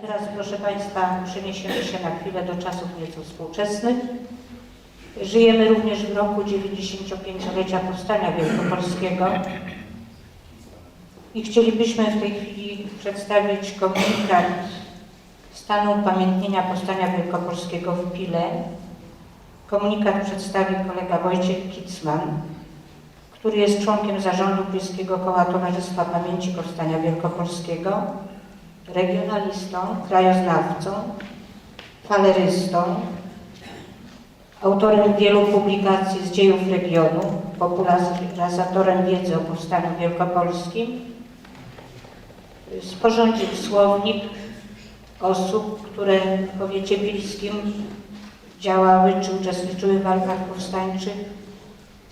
teraz, proszę Państwa, przeniesiemy się na chwilę do czasów nieco współczesnych. Żyjemy również w roku 95-lecia Powstania Wielkopolskiego i chcielibyśmy w tej chwili przedstawić komunikat stanu upamiętnienia Powstania Wielkopolskiego w Pile. Komunikat przedstawi kolega Wojciech Kicman, który jest członkiem zarządu Bliskiego Koła Towarzystwa Pamięci Powstania Wielkopolskiego, regionalistą, krajoznawcą, falerystą, autorem wielu publikacji z dziejów regionu, popularyzatorem wiedzy o Powstaniu Wielkopolskim, sporządził słownik osób, które w powiecie pilskim działały czy uczestniczyły w walkach powstańczych,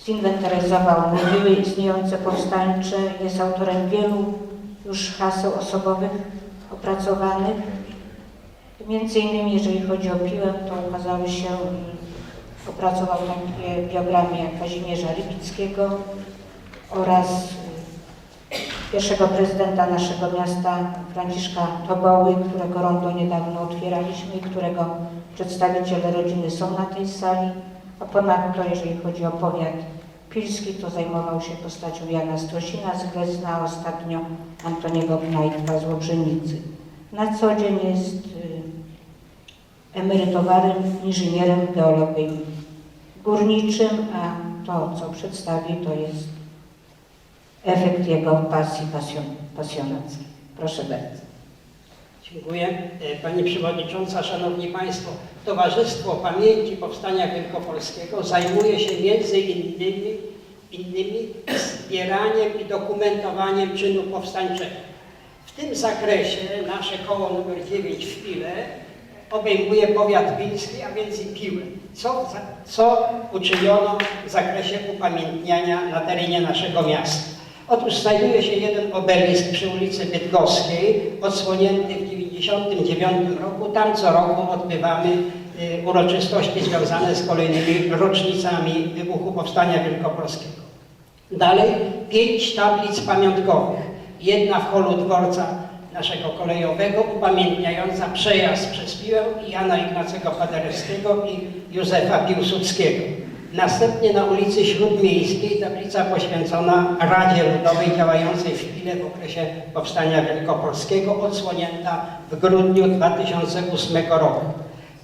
zinwentaryzował moduły istniejące powstańcze, jest autorem wielu już haseł osobowych opracowanych. Między innymi, jeżeli chodzi o piłę, to ukazały się, opracował takie biogramy jak Kazimierza Rybickiego oraz y, pierwszego prezydenta naszego miasta Franciszka Toboły, którego rondo niedawno otwieraliśmy i którego przedstawiciele rodziny są na tej sali. A ponadto, jeżeli chodzi o powiat pilski, to zajmował się postacią Jana Strosina z Gresna, ostatnio Antoniego Knajtka z Łobrzenicy. Na co dzień jest y, emerytowanym inżynierem geologiem górniczym, a to, co przedstawi, to jest efekt jego pasji pasjon, pasjonackiej. Proszę bardzo. Dziękuję. E, Pani Przewodnicząca, Szanowni Państwo, Towarzystwo Pamięci Powstania Wielkopolskiego zajmuje się między innymi, innymi zbieraniem i dokumentowaniem czynu powstańczego. W tym zakresie nasze koło nr 9 w Pile obejmuje powiat pilski, a więc i Piłę. Co, co uczyniono w zakresie upamiętniania na terenie naszego miasta? Otóż znajduje się jeden obelisk przy ulicy Bydgoskiej, odsłonięty w 1999 roku. Tam co roku odbywamy y, uroczystości związane z kolejnymi rocznicami wybuchu Powstania Wielkopolskiego. Dalej pięć tablic pamiątkowych. Jedna w holu dworca naszego kolejowego, upamiętniająca przejazd przez Piłę Jana Ignacego Paderewskiego i Józefa Piłsudskiego. Następnie na ulicy Śródmiejskiej tablica poświęcona Radzie Ludowej działającej w Pile w okresie Powstania Wielkopolskiego, odsłonięta w grudniu 2008 roku.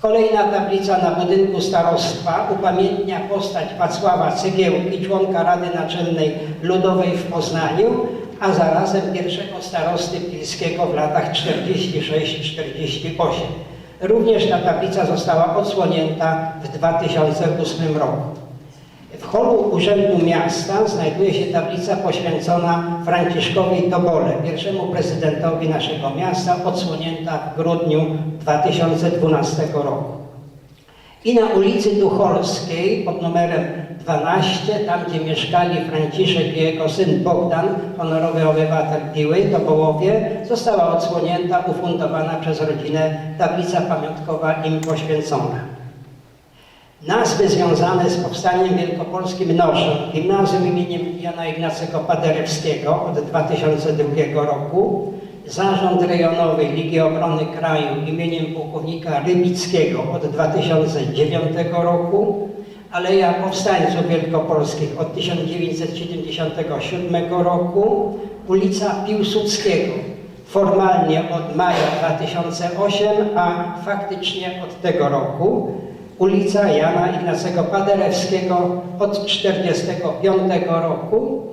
Kolejna tablica na budynku starostwa upamiętnia postać Wacława Cygiełki, członka Rady Naczelnej Ludowej w Poznaniu, a zarazem pierwszego starosty pilskiego w latach 46-48. Również ta tablica została odsłonięta w 2008 roku. W holu Urzędu Miasta znajduje się tablica poświęcona Franciszkowi Tobole, pierwszemu prezydentowi naszego miasta, odsłonięta w grudniu 2012 roku. I na ulicy Tucholskiej pod numerem 12, tam gdzie mieszkali Franciszek i jego syn Bogdan, honorowy obywatel Piły, to Połowie, została odsłonięta, ufundowana przez rodzinę tablica pamiątkowa im poświęcona. Nazwy związane z powstaniem wielkopolskim noszą Gimnazjum imieniem Jana Ignacego Paderewskiego od 2002 roku, Zarząd Rejonowy Ligi Obrony Kraju imieniem pułkownika Rybickiego od 2009 roku, Aleja Powstańców Wielkopolskich od 1977 roku, ulica Piłsudskiego formalnie od maja 2008, a faktycznie od tego roku, ulica Jana Ignacego Paderewskiego od 1945 roku,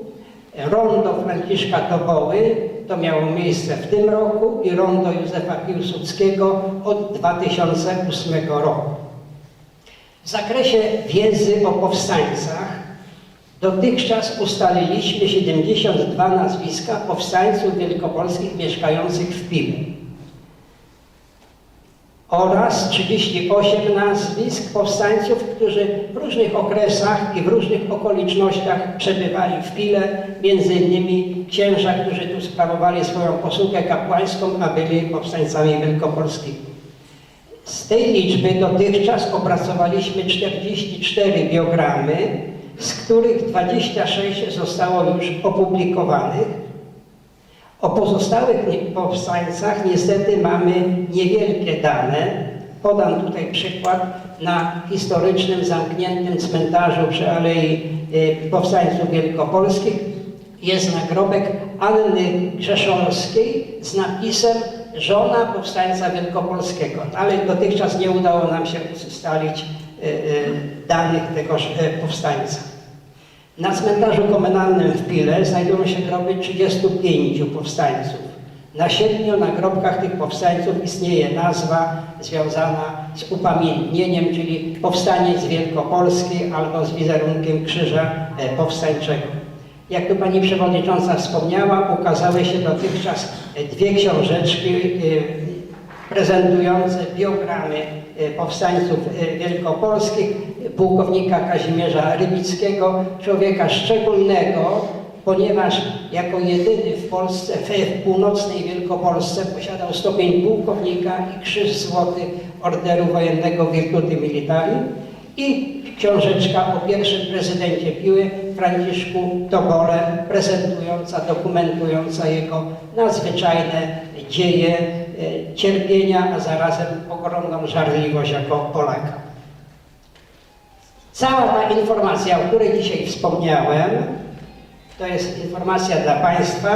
rondo Franciszka Toboły, to miało miejsce w tym roku i rondo Józefa Piłsudskiego od 2008 roku. W zakresie wiedzy o powstańcach dotychczas ustaliliśmy 72 nazwiska powstańców wielkopolskich mieszkających w Pile oraz 38 nazwisk powstańców, którzy w różnych okresach i w różnych okolicznościach przebywali w Pile, między innymi księża, którzy tu sprawowali swoją posługę kapłańską, a byli powstańcami wielkopolskimi. Z tej liczby dotychczas opracowaliśmy 44 biogramy, z których 26 zostało już opublikowanych O pozostałych powstańcach niestety mamy niewielkie dane. Podam tutaj przykład na historycznym zamkniętym cmentarzu przy Alei y, Powstańców Wielkopolskich jest nagrobek Anny Krzeszowskiej z napisem żona powstańca wielkopolskiego, ale dotychczas nie udało nam się ustalić y, y, danych tegoż powstańca. Na cmentarzu komunalnym w Pile znajdują się groby 35 powstańców. Na siedmiu nagrobkach tych powstańców istnieje nazwa związana z upamiętnieniem, czyli powstaniec wielkopolski albo z wizerunkiem krzyża e, powstańczego. Jak tu Pani Przewodnicząca wspomniała, ukazały się dotychczas e, dwie książeczki prezentujące biogramy e, powstańców e, wielkopolskich, pułkownika Kazimierza Rybickiego, człowieka szczególnego, ponieważ jako jedyny w Polsce, w północnej Wielkopolsce posiadał stopień pułkownika i krzyż złoty Orderu Wojennego Virtuti Militari i książeczka o pierwszym prezydencie Piły, Franciszku Tobole, prezentująca, dokumentująca jego nadzwyczajne dzieje cierpienia, a zarazem ogromną żarliwość jako Polaka. Cała ta informacja, o której dzisiaj wspomniałem, to jest informacja dla Państwa,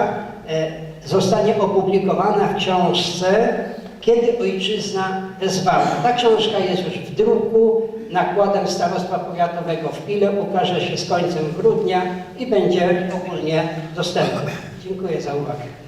e, zostanie opublikowana w książce Kiedy Ojczyzna wezwała. Ta książka jest już w druku, nakładem Starostwa Powiatowego w Pile, ukaże się z końcem grudnia i będzie ogólnie dostępna. Dziękuję za uwagę.